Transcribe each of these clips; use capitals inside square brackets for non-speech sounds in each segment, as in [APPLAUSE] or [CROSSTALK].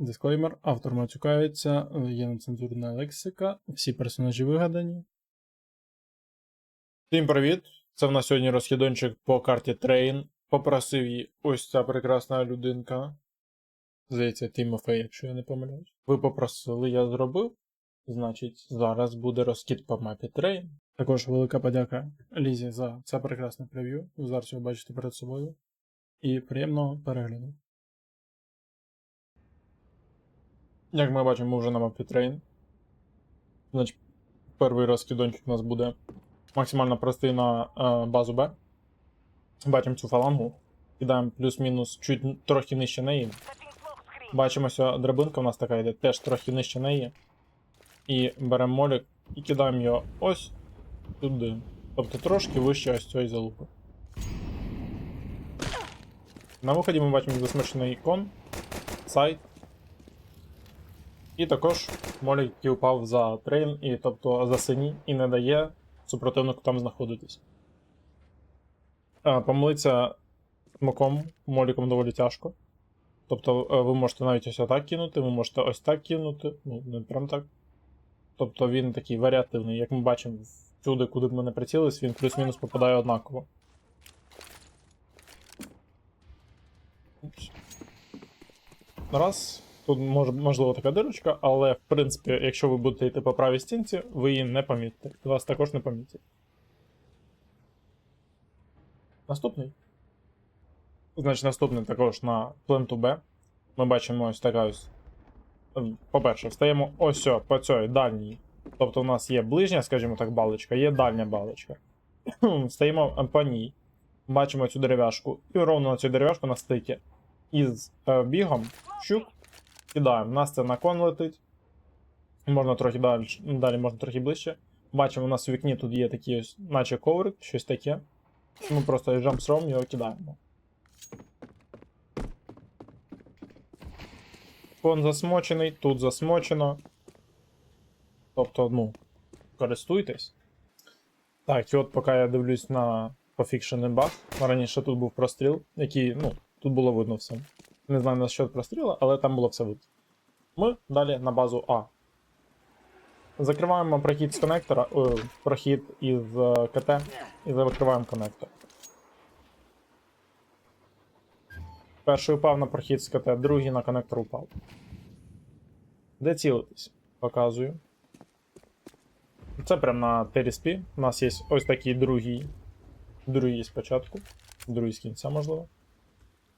Дисклеймер, автор матюкається, є нецензурна лексика, всі персонажі вигадані. Всім привіт! Це в нас сьогодні розхідончик по карті Train. Попросив її ось ця прекрасна людинка. Здається, Тимофей, якщо я не помиляюсь. Ви попросили, я зробив. Значить, зараз буде розкид по мапі Train. Також велика подяка Лізі за це прекрасне прев'ю. Ви зараз його бачите перед собою. І приємного перегляду. Як ми бачимо, ми вже на мапі Train. Значить, перший розкидончик у нас буде максимально простий на е, базу Б. Бачимо цю фалангу. Кидаємо плюс-мінус чуть трохи нижче неї. Що драбинка у нас така йде, теж трохи нижче неї. І беремо молік і кидаємо його ось туди. Тобто трошки вище ось цієї залупи. На виході ми бачимо засмерчений кон, сайт. І також молік, який упав за трейн, і тобто за сині, і не дає супротивнику там знаходитись. А, Помилитися смоком, моліком доволі тяжко. Тобто е, ви можете навіть ось так кинути, ви можете ось так кинути, ну, не прям так. Тобто він такий варіативний, як ми бачимо, всюди, куди б ми не прицілились, він плюс-мінус попадає однаково. Раз. Тут може, можливо така дирочка, але в принципі, якщо ви будете йти по правій стінці, ви її не помітите. Вас також не помітять. Наступний. Значить, наступний також на пленту Б. Ми бачимо ось така ось. ем, По-перше, встаємо ось по цій дальній. Тобто у нас є ближня, скажімо так, балочка, є дальня балочка. [CLEARS THROAT] Встаємо по ній. Бачимо цю дерев'яшку. І ровно на цю дерев'яшку на стикі. Із е, бігом щук кидаємо. У нас це на кон летить. Можна трохи далі, далі можна трохи ближче. Бачимо, у нас у вікні тут є такі ось, наче коврик, щось таке. Ми просто jump його кидаємо. Кон засмочений, тут засмочено. Тобто, ну, користуйтесь. Так, і от поки я дивлюсь на пофікшений баг. Раніше тут був простріл, який, ну, тут було видно все. Не знаю на що простріла, але там було все видно. Ми далі на базу А. Закриваємо прохід з коннектора, о, прохід із е, КТ і закриваємо коннектор. Перший упав на прохід з КТ, другий на коннектор упав. Де цілитись? Показую. Це прям на TRSP. У нас є ось такий другий. Другий спочатку. Другий з кінця, можливо.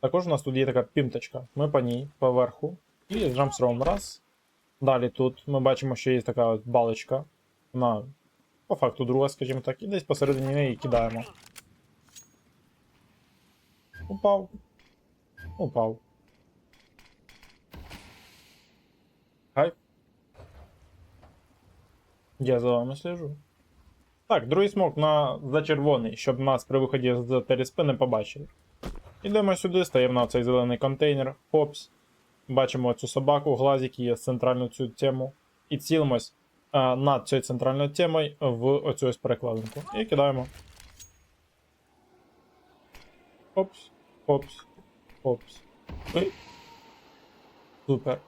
Також у нас тут є така пімточка. Ми по ній поверху. І з джампсром раз. Далі тут ми бачимо, що є така балочка. Вона по факту друга, скажімо так, і десь посередині неї кидаємо. Упав. Упав. Хай. Я за вами слежу. Так, другий смок на за червоний, щоб нас при виході з ТРСП не побачили. Ідемо сюди, стаємо на цей зелений контейнер, хопс. Бачимо цю собаку, глазик є центральну цю тему. І цілимось а, над цією центральною темою в оцю ось перекладинку. І кидаємо. Хопс, хопс, хопс. Супер.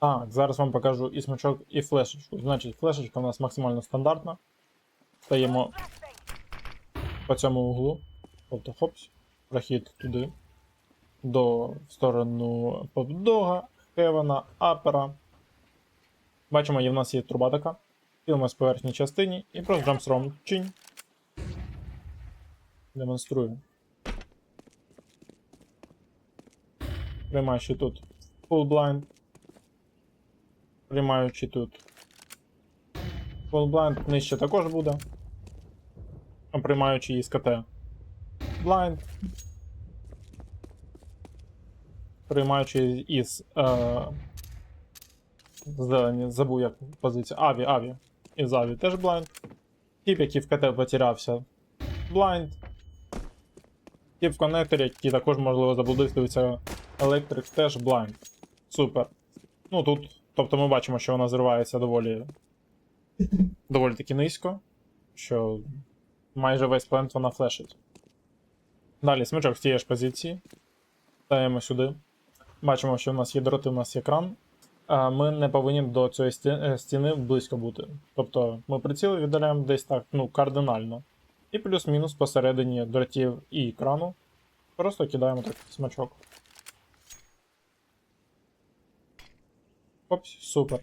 Так, зараз вам покажу і смачок, і флешечку. Значить, флешечка у нас максимально стандартна. Стаємо по цьому углу. Тобто хопс прохід туди, до в сторону попдога, Хевена, Апера. Бачимо, є в нас є труба така. Ділимось по верхній частині і просто джампсром чинь. Демонструю. Приймаючи тут full blind. Приймаючи тут full blind, нижче також буде. Приймаючи із КТ blind. Приймаючи із е, зелені, забув як позиція. Аві, Аві. Із Аві теж blind. Тип, який в КТ потерявся. Blind. Тип в коннекторі, який також, можливо, заблудився електрик, теж blind. Супер. Ну тут, тобто ми бачимо, що вона зривається доволі доволі таки низько, що майже весь плент вона флешить. Далі смичок з тієї ж позиції. Ставимо сюди. Бачимо, що в нас є дроти, у нас є кран. Ми не повинні до цієї е, стіни близько бути. Тобто ми приціли віддаляємо десь так, ну, кардинально. І плюс-мінус посередині дротів і крану. Просто кидаємо так смачок. Опс, супер.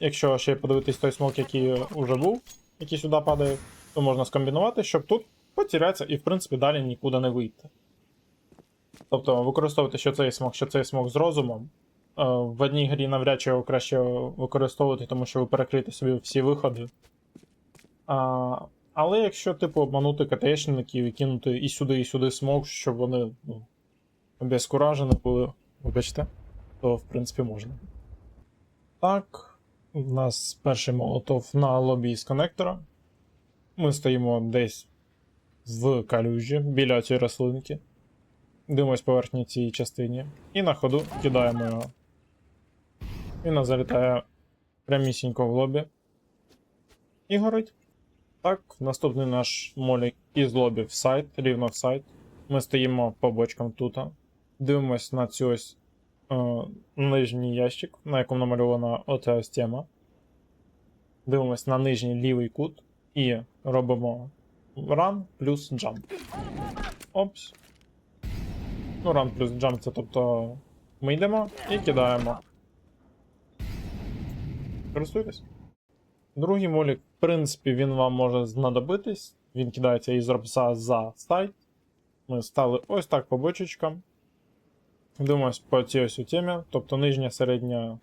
Якщо ще подивитись той смок, який вже був, який сюди падає, то можна скомбінувати, щоб тут потерятися і, в принципі, далі нікуди не вийти. Тобто використовувати що цей смок, що цей смок з розумом. Е, В одній грі навряд чи його краще використовувати, тому що ви перекриєте собі всі виходи. А, але якщо, типу, обманути КТшників і кинути і сюди, і сюди смок, щоб вони ну, обезкуражені були, вибачте, то в принципі можна. Так, у нас перший молотов на лобі з коннектора. Ми стоїмо десь в калюжі біля цієї рослинки. Дивимось поверхні цій частині. І на ходу кидаємо його. Він залітає прямісінько в лобі. І горить. Так, наступний наш молік із лобі в сайт, рівно в сайт. Ми стоїмо по бочкам тут. Дивимось на цю ось е, нижній ящик, на якому намальована оця ось тема. Дивимось на нижній лівий кут і робимо run плюс jump. Опс. Ну, run плюс jump це тобто ми йдемо і кидаємо. Користуйтесь. Другий молік, в принципі, він вам може знадобитись. Він кидається із робса за сайт. Ми стали ось так по бочечкам. Дивимось по цій ось у темі, тобто нижня, середня,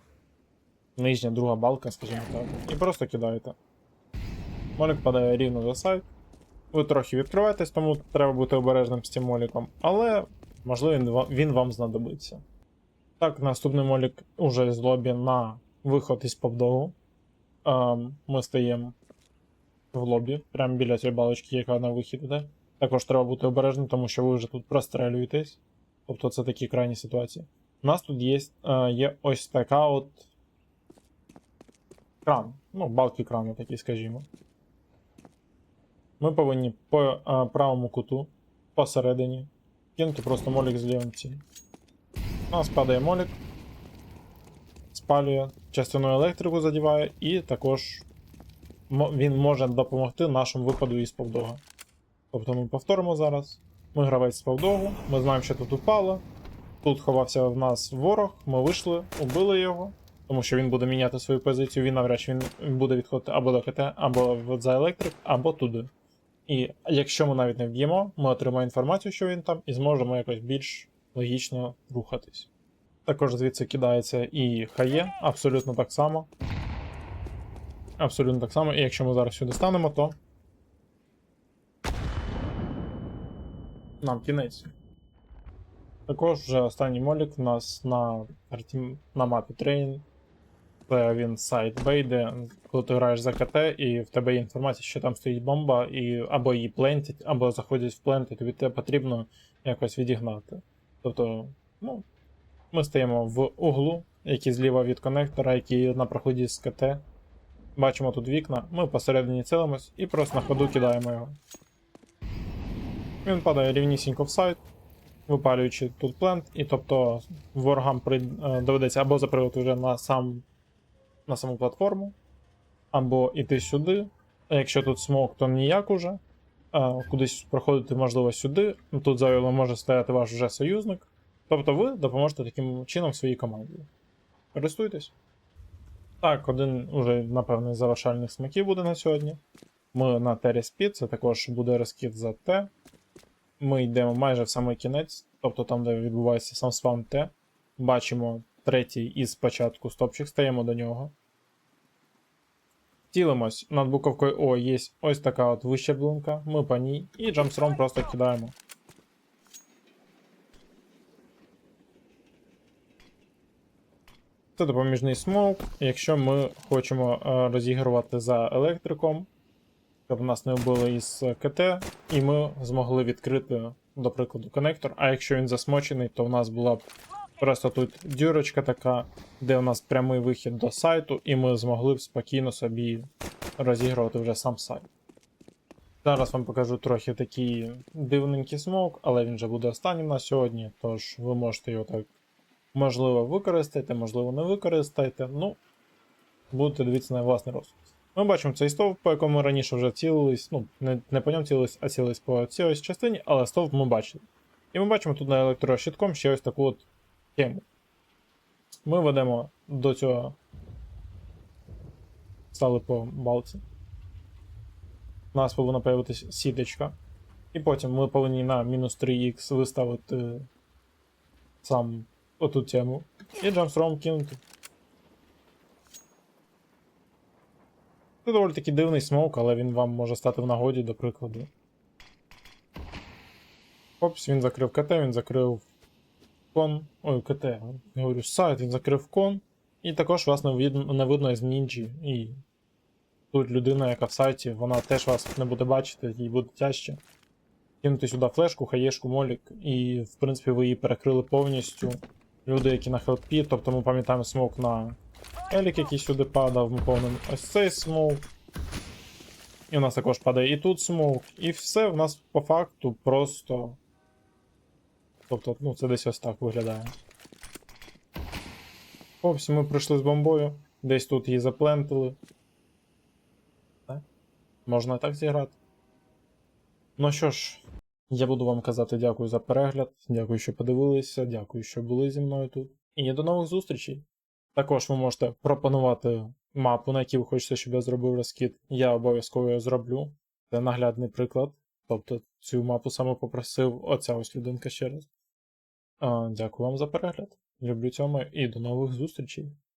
нижня, друга балка, скажімо так. І просто кидаєте. Молік падає рівно за сайт. Ви трохи відкриваєтесь, тому треба бути обережним з цим моліком, але можливо він ва- він вам знадобиться. Так, наступний молік уже з лобі на виход із повдогу. Ем, Ми стоїмо в лобі, прямо біля цієї балочки, яка на вихід іде. Також треба бути обережним, тому що ви вже тут прострелюєтесь. Тобто це такі крайні ситуації. У нас тут є, е, є ось така от кран. Ну, балки крану такі, скажімо. Ми повинні по е, правому куту посередині кинути просто молік з лівим. У нас падає молік, спалює, частину електрику задіває, і також він може допомогти нашому випаду із повдога. Тобто ми повторимо зараз. Ми гравець з повдогу, ми знаємо, що тут упало. Тут ховався в нас ворог, ми вийшли, убили його, тому що він буде міняти свою позицію, він навряд чи він буде відходити або до КТ, або за електрик, або туди. І якщо ми навіть не вб'ємо, ми отримаємо інформацію, що він там, і зможемо якось більш логічно рухатись. Також звідси кидається і хає, абсолютно так само. Абсолютно так само, і якщо ми зараз сюди станемо, то. Нам кінець. Також вже останній молік у нас на, на мапі Train. Це він сайт Бей, де коли ти граєш за КТ, і в тебе є інформація, що там стоїть бомба, і або її плентять, або заходять в плент, і тобі тебе потрібно якось відігнати. Тобто, ну, ми стоїмо в углу, який зліва від коннектора, який на проході з КТ. Бачимо тут вікна, ми посередині цілимось і просто на ходу кидаємо його. Він падає рівнісінько в сайт, випалюючи тут плент, і тобто ворогам при... е, доведеться або запривати вже на, сам... на саму платформу, або йти сюди. А якщо тут смок, то ніяк уже. А, кудись проходити, можливо, сюди. Ну, Тут завіло може стояти ваш вже союзник. Тобто ви допоможете таким чином своїй команді. Користуйтесь. Так, один уже, напевно, з завершальних смаків буде на сьогодні. Ми на Speed, це також буде розкид за Т. Ми йдемо майже в самий кінець, тобто там, де відбувається сам спам Т. Бачимо третій із початку стопчик, стаємо до нього. Цілимось над буковкою О є ось така от вищеблинка, ми по ній, і джамсром просто кидаємо. Це допоміжний смоук, якщо ми хочемо е, розігрувати за електриком, щоб нас не вбили із КТ, і ми змогли відкрити, до прикладу, коннектор. А якщо він засмочений, то в нас була б просто тут дюрочка така, де у нас прямий вихід до сайту, і ми змогли б спокійно собі розігрувати вже сам сайт. Зараз вам покажу трохи такий дивненький смок, але він вже буде останнім на сьогодні, тож ви можете його так Можливо, використаєте, можливо, не використаєте. Ну, будете дивитися на власний розсуд. Ми бачимо цей стовп, по якому раніше вже цілились. Ну, не, не по ньому цілились, а цілились по цій частині, але стовп ми бачили. І ми бачимо тут на електрощитком ще ось таку от тему. Ми ведемо до цього. Стали по балці. У нас повинна появитися сіточка. І потім ми повинні на мінус 3х виставити сам оту тему. І джамстром кинути. Це доволі таки дивний смоук, але він вам може стати в нагоді, до прикладу. Опс, він закрив КТ, він закрив кон. Ой, КТ, говорю, сайт, він закрив кон. І також вас не видно, не видно з нінджі. І тут людина, яка в сайті, вона теж вас не буде бачити, їй буде тяжче. Кинути сюди флешку, хаєшку, молік, і в принципі ви її перекрили повністю. Люди, які на хелпі, тобто ми пам'ятаємо смок на елік, який сюди падав, ми повним ось цей смок. І у нас також падає і тут смок. І все в нас по факту просто. Тобто, ну, це десь ось так виглядає. Опс, ми прийшли з бомбою. Десь тут її заплентили. Так? Можна і так зіграти. Ну що ж, я буду вам казати дякую за перегляд, дякую, що подивилися, дякую, що були зі мною тут. І до нових зустрічей. Також ви можете пропонувати мапу, на якій ви хочете, щоб я зробив розкид. Я обов'язково її зроблю. Це наглядний приклад. Тобто цю мапу саме попросив оця ось людинка ще раз. Дякую вам за перегляд. Люблю цьому і до нових зустрічей.